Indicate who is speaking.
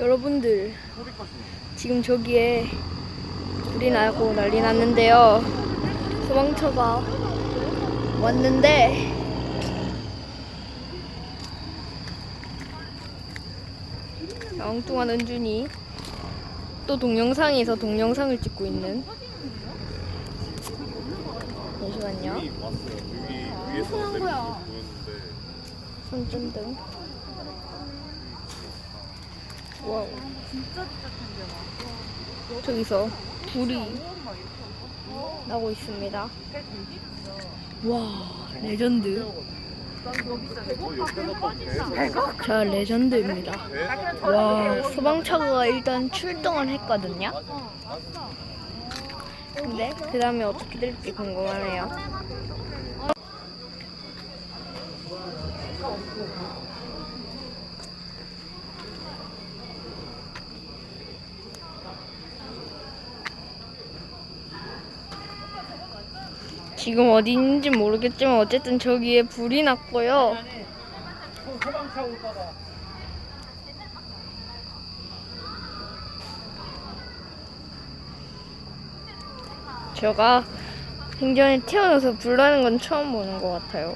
Speaker 1: 여러분들 지금 저기에 불이 나고 난리 났는데요. 소방차가 왔는데. 엉뚱한 은준이 또 동영상에서 동영상을 찍고 있는. 잠시만요.
Speaker 2: 이미 왔 어요. 여기 위에서 내리는 거 보였는데
Speaker 1: 손전등. 와우. 저기서 불이 나고 있습니다. 와, 레전드. 자, 레전드입니다. 와, 소방차가 일단 출동을 했거든요. 근데 그 다음에 어떻게 될지 궁금하네요. 지금 어디 있는지 모르겠지만 어쨌든 저기에 불이 났고요. 제가 생전에 태어나서 불 나는 건 처음 보는 것 같아요.